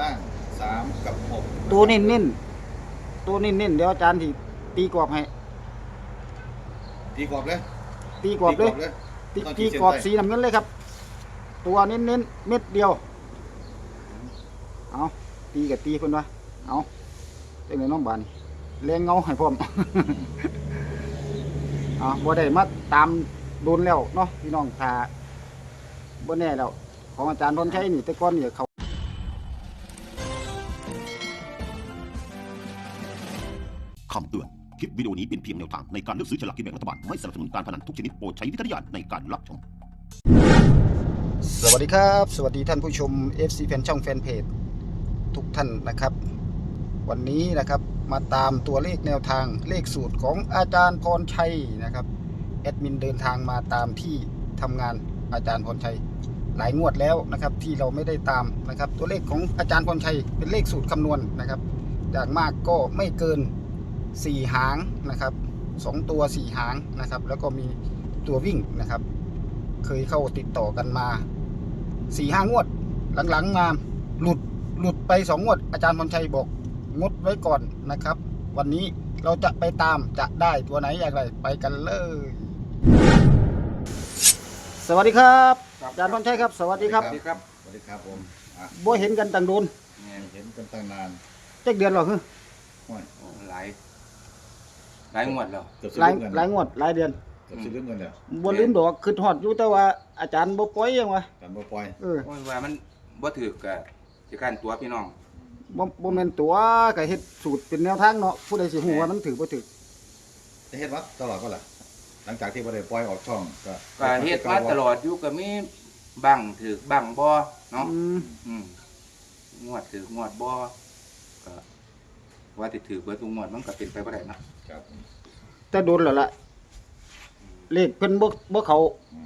ล่างสามกับหกตัวนิ่นๆตัวนิ่นๆเดี๋ยวอาจารย์ที่ตีกรอบให้ ตีกรอบเลยตีกรอบเลยเลยตีต้องตีขีดเส้นกรอบใต้สีน้ำเงินเลยครับ ตัวเน้นๆเม็ดเดียว เอาตีกับตีเพิ่นวะเอาเป็นไงน้องบานนี่แรงเงาให้พร้อมอ่าบ่ได้มาตามโดนแล้วเนาะพี่น้องถ้าบ่แน่แล้ว ของอาจารย์ทนชัยนี่แต่ก่อนเนี่ยเขา คำเตือน คลิปวิดีโอนี้เป็นเพียงแนวทางในการเลือกซื้อฉลากกินแบ่งรัฐบาล ไม่สนับสนุนการพนันทุกชนิดโปรดใช้วิจารณญาณในการรับชม สวัสดีครับ สวัสดีท่านผู้ชม FC แฟนช่องแฟนเพจทุกท่านนะครับ วันนี้นะครับมาตามตัวเลขแนวทางเลขสูตรของอาจารย์พรชัยนะครับแอดมินเดินทางมาตามที่ทำงานอาจารย์พรชัย หลายงวดแล้วนะครับที่เราไม่ได้ตามนะครับ ตัวเลขของอาจารย์พรชัยเป็นเลขสูตรคำนวณนะครับ อย่างมากก็ไม่เกิน 4 หางนะครับสองตัว4หางนะครับ แล้วก็มีตัววิ่งนะครับ เคยเข้าติดต่อกันมาสี่ห้างวด หลังๆมาหลุดหลุดไปสองงวด อาจารย์พรชัยบอกงดไว้ก่อนนะครับ วันนี้เราจะไปตามจะได้ตัวไหนอย่างไรไปกันเลย สวัสดีครับครับอาจารย์พรชัยครับ สวัสดีครับสวัสดีครับสวัสดีครับผมอะบ่เห็นกันตั้งโดนเห็นกันตั้งนานเจ็ดเดือนหรอคือโอ้ยโอ้หลาย หลายงวดแล้ว เกือบสิหลายลืมเงินหลายงวดหลายเดือนเกือบสิลืมเงินแล้วบ่ลืมดอกคือฮอดอยู่แต่ว่าอาจารย์บ่ปล่อยยังวะกันบ่ปล่อยเออโอ้ยว่ามันบ่ถือกะจะการตัวพี่น้อง บ่บ่แม่นตัวก็เฮ็ดสูตรเป็นแนวทางเนาะผู้ใดสิฮู้ว่ามันถือบ่ถือจะเฮ็ดวัดตลอดก็ล่ะ หลังจากที่บ่ได้ปล่อยออกช่องก็ก็เฮ็ดมาตลอดอยู่ก็มีบังถือกบังบ่เนาะอืมอืมงวดถือกงวดบ่ก็ ว่าสิถือเบิดทุกงวดมันก็เป็นไปบ่ได้เนาะครับแต่โดนแล้วล่ะเลขเพิ่นบ่บ่เข้า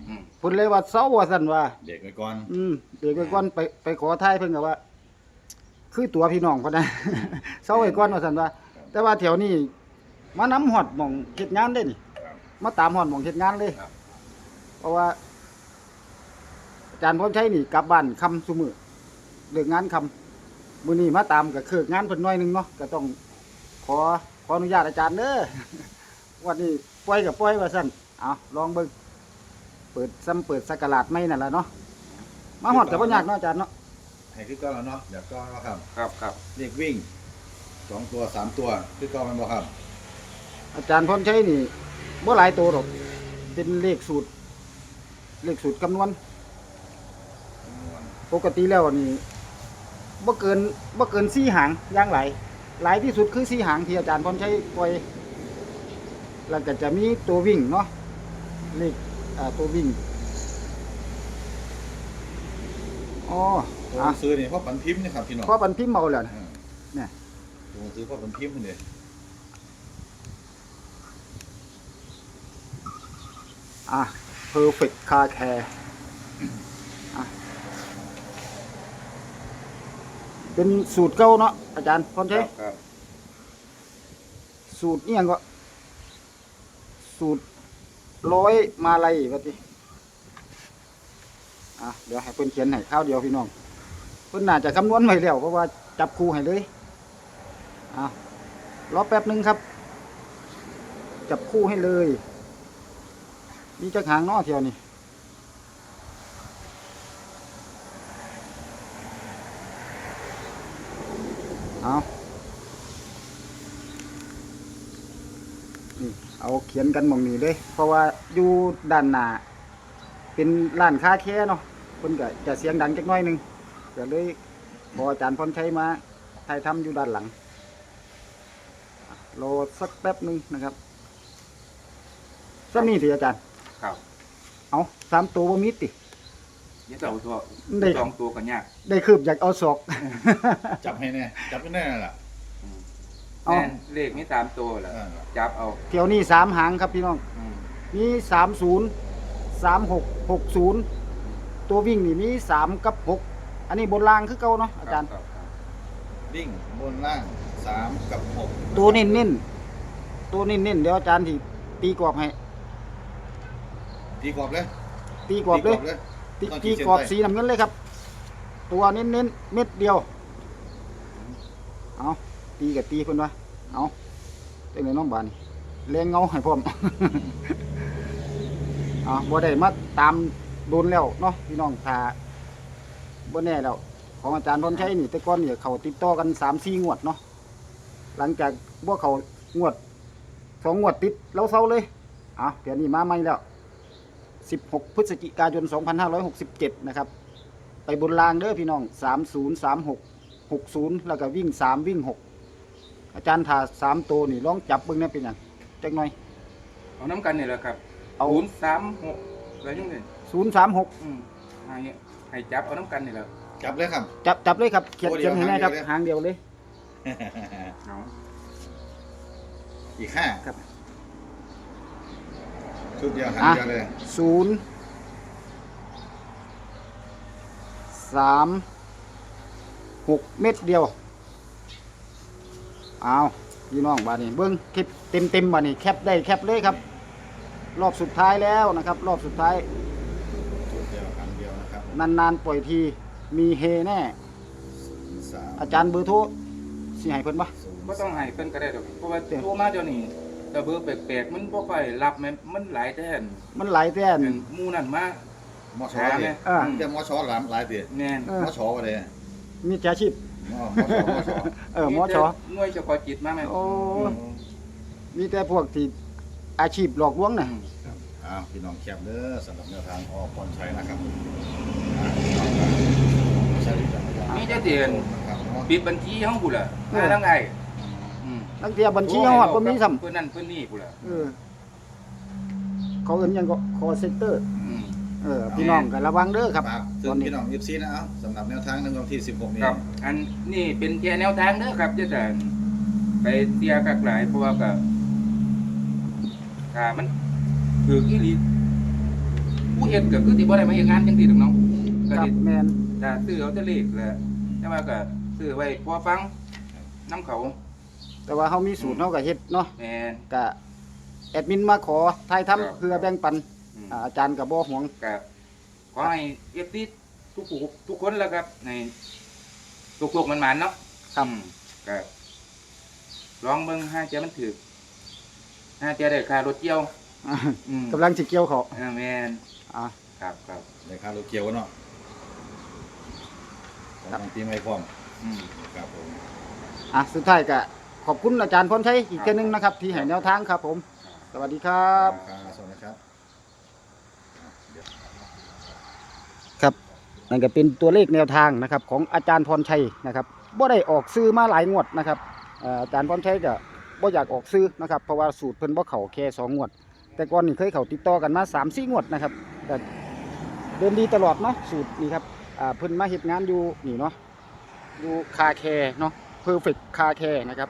อืมเพิ่นเลยว่าเซาว่าซั่นว่า เด็กไว้ก่อนอืมเด็กไว้ก่อนไปไปขอทายเพิ่นก็ว่า คือตัวพี่น้องเพิ่นนะ เซาไว้ก่อนว่าซั่นว่า แต่ว่าแถวนี้มานำฮอดหม่องเฮ็ดงานได้นี่ ครับ มาตามฮอดหม่องเฮ็ดงานเลยเพราะว่า อาจารย์พรชัยนี่กลับบ้านค่ำซุมื้อเลิกงานค่ำ มื้อนี้มาตามก็คืองานเพิ่นหน่อยหนึงเนาะก็ต้องขอขออนุญาตอาจารย์เด้อ วันนี้ปล่อยกับปล่อยว่าซั่นเอาลองเบิ่งเปิดซ้ำเปิดสักการาดไม่นั่นแหละเนาะมาฮอดก็บ่ยากเนาะอาจารย์เนาะให้คือเก่าแล้วเนาะเดี๋ยวก็ครับครับครับเรียกวิ่งสองตัวสามตัวคือเก่าแมันบ่ครับอาจารย์พรชัยนี่บ่หลายตัวหรอกเป็นเลขสูตร เลขสูตรคำนวณ ปกติแล้วนี่ บ่เกินบ่เกินสี่หางอย่างหลายหลายที่สุดคือสี่หางที่อาจารย์พรชัยปล่อยแล้วก็จะมีตัววิ่งเนาะเลขอ่าตัววิ่งอ๋อตัวหอะนังสือนี่พ่อปันพิมพ์นี่ครับพี่น้องเพราะบันพิมพ์เมาแล้วนะอืมเนี่ยตัวหนังสือพ่อปันพิมพ์นี่อะ perfect car care อะ เป็นสูตรเก่าเนาะอาจารย์พรคชัรัยบครับสูตรนี่ยังก็ สูตรร้อยมาลัยว่าติอะเดี๋ยวให้เพิ่นเขียนให้ข้าวเดียวพี่น้อง เพิ่นน่าจะคำนวณไว้แล้วเพราะว่าจับคู่ให้เลยอะรอแป๊บหนึงครับ จับคู่ให้เลย มีจักหางเนอเที่ยวนี่ เอานี่เอาเขียนกันหมองนี้เลย เพราะว่าอยู่ด้านหน้าเป็นร้านค้าแค่เนาะเพิ่นก็จะเสียงดังจักหน้อยหนึงก็เลยพออาจารย์พรชัยมาถ่ายทำอยู่ด้านหลังอะรอสักแป๊บหนึงนะครับสักนี่สิอาจารย์ ครับ เอาสามตัวบ่มีติ ยี่ตัวตัวได้ สองตัวก็ยากได้คืบอยากเอาศอก จับให้แน่ จับให้แน่ล่ะอืมเอาแม่นเลขมีสามตัวแหละอ่าจับเอาเที่ยวนี้สามหางครับพี่น้อง อืมมีสามศูนย์สามหกหกศูนย์ตัววิ่งนี่มีสามกับหกอันนี้บนรางคือเก่าเนาะอาจารย์ คบครับวิ่งบนล่างสามกับหกตัวเน้นๆตัวเน้นๆเดี๋ยวอาจารย์ที่ตีกรอบให้ ตีกรอบเลยตีกรอบเลยเลยตี ต้องขีตีดเส้นกรอบใต้สีน้ำเงินเลยครับ ตัวเน้นๆเม็ดเดียว เอาตีกับตีเพิ่นว่าเอาจังไดน้องบานนี่แรงเงาให้พร้อมอ่าบ่ได้มาตามโดนแล้วเนาะพี่น้องถ้าบ่แน่แล้ว ของอาจารย์พรชัยนี่แต่ก่อนเนี่ยเขาติดต่อกัน3-4งวดเนาะหลังจากบ่เขางวดสองงวดติดแล้วเซาเลยอะเดี๋ยวนี้มาใหม่แล้ว 16 พฤศจิกายน 2567 นะครับ ไปบนรางเด้อพี่น้อง 3036 60 แล้วก็วิ่ง 3 วิ่ง 6 อาจารย์ถ้า3ตัวนี่ลองจับเบิ่งแหน่เป็นหยังจักหน่อย เอาน้ำกันนี่แหละครับเอา ศูนย์สามหกอะไรอยังไง036 อืมให้ให้จับเอาน้ำกันนี่แหละจับเลยครับ จับจับเลยครับเขียนตัวเดีเขียยวนให้แน่ครับหางเดียวเลยหางเดียวเลย เอาอีกห้าครับ ชุดเดียวหางเดียวเลยศูนย์สามหกเม็ดเดียวเอาพี่น้องบาดนี้เบิ้งคลิปเต็มเต็มๆบาดนี้แคปได้แคปเลยครับ รอบสุดท้ายแล้วนะครับ รอบสุดท้ายชุดเดียวหางเดียวนะครับ นานๆปล่อยทีมีเฮแน่สามอาจารย์เบอร์โทรสิให้เพิ่นปะศูนย์ก็ต้องให้เพิ่นก็ได้ดอกเพราะว่าเดี๋ยวโทรมาเดี๋ยวนี้ แต่เบอร์แปลกๆมันบ่ค่อยรับแม่นมันหลายแท้นมันหลายแท่นเป็นหมู่นั่นมามอชอหาเลแม่ยอ่าเดี๋ยวมอชอหลามหลายตีแม่นเออมอชอเลยมีจฉาชีพมอมอชอมอชอเออหมอชอ หน่วยเฉพาะจิตมาแม่นโอ้มีแต่พวกที่อาชีพหลอกลวงน่ะอืมอ้าวพี่น้องแคบเด้อสำหรับแนวทางออกพรชัยนะครับใช่ครับมีแต่เดือนครับเนาะปิดบัญชีเฮาพุ่นล่ะมาทั้งไงอืม ตั้งแต่บัญชีเฮาฮอดบ่มีซ้ำเพิ่นนั่นเพิ่นนี่พุ่นล่ะเออ เขาเอิ้นหยังก็คอเซ็นเตอร์ อืม เออพี่น้องก็ระวังเด้อครับฝากถึตงอนนี้พี่น้องยิบซีนะเอาสำหรับแนวทางในวันที่ 16 นี้ครับ อันนี้เป็นแค่แนวทางเด้อครับจะแต่ไปเสียกักหลายเพราะว่าก็ถ้ามันคืออีหลีผู้เฮ็ดก็คือสิบ่ได้มาเฮ็ดงานจังซี่ดอกเน้องก็ครับสิแมน ถ้าซื้อเอาแต่เลขแหละแต่ว่าก็ซื้อไว้พอฟังน้ำเขา แต่ว่าเฮามีสูตรเฮาก็เฮ็ดเนาะแม่นก็แอดมินมาขอทายทำครับเพื่อแบ่งปันอืมอ่าอาจารย์ก็บ่ห่วง ก็ขอให้เอฟซีทุกผู้ทุกคนแล้วครับในทุกๆมันหมานๆเนาะครับ อืมก็ลองเบิ่งห้าเจ้ามันถือห้าเจ้าได้ค่ารถเกี่ยวอ่าอืมกำลังสิเกี่ยวเขาอ่าแม่นอ่า ครับครับในคารูเกียวเนาะของทางปีใหม่พร้อมอืม ครับผม อะสุดท้ายก็ ขอบคุณอาจารย์พรชัยอีกเทื่อนึงนะครับที่ให้แนวทางครับผม สวัสดีครับครับสวัสดีครับเดี๋ยวครับนั่นก็เป็นตัวเลขแนวทางนะครับของอาจารย์พรชัยนะครับบ่ได้ออกซื้อมาหลายงวดนะครับเอ่ออาจารย์พรชัยก็บ่อยากออกซื้อนะครับเพราะว่าสูตรเพิ่นบ่เข้าแค่สองงวด แต่ก่อนนี่เคยเข้าติดต่อกันมา3 4งวดนะครับแต่เดินดีตลอดเนาะสูตรนี้ครับอ่าเพิ่นมาเฮ็ดงานอยู่นี่เนาะอยู่คาแคร์เนาะเพอร์เฟกคาแคร์นะครับ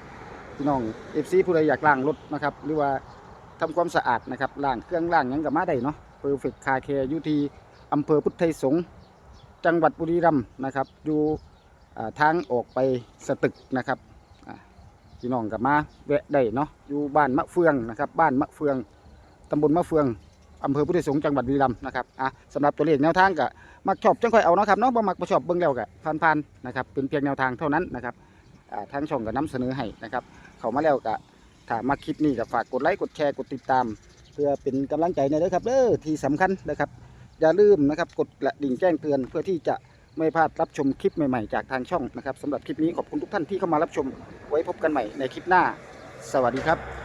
พี่น้อง FC ผู้ใดอยากล้างรถนะครับหรือว่าทำความสะอาดนะครับล้างเครื่องล้างยังก็มาได้เนาะเพอร์เฟกคาแคร์อยู่ที่อำเภอพุทธไทยสงฆ์จังหวัดบุรีรัมย์นะครับอยู่ทางออกไปสตึกนะครับพี่น้องกับมาแวะได้เนาะอยู่บ้านมะเฟืองนะครับบ้านมะเฟืองตำบลมะเฟืองอำเภอพุทธไทยสงฆ์จังหวัดบุรีรัมย์นะครับอะสำหรับตัวเลขแนวทางก็มักชอบจังค่อยเอาเนาะครับเนาะบ่มักบ่ชอบเบิ่งแล้วก็ผ่านๆนะครับเป็นเพียงแนวทางเท่านั้นนะครับ ทางช่องก็นํเสนอให้นะครับเขามาแล้วก็ถ้ามาคลิปนี้ก็ฝากกดไลค์กดแชร์กดติดตาม เพื่อเป็นกำลังใจในด้อครับเด้อที่สำคัญนะครับ อย่าลืมนะครับกดกระดิ่งแจ้งเตือนเพื่อที่จะไม่พลาดรับชมคลิปใหม่ๆจากทางช่องนะครับสำหรับคลิปนี้ขอบคุณทุกท่านที่เข้ามารับชม ไว้พบกันใหม่ในคลิปหน้า สวัสดีครับ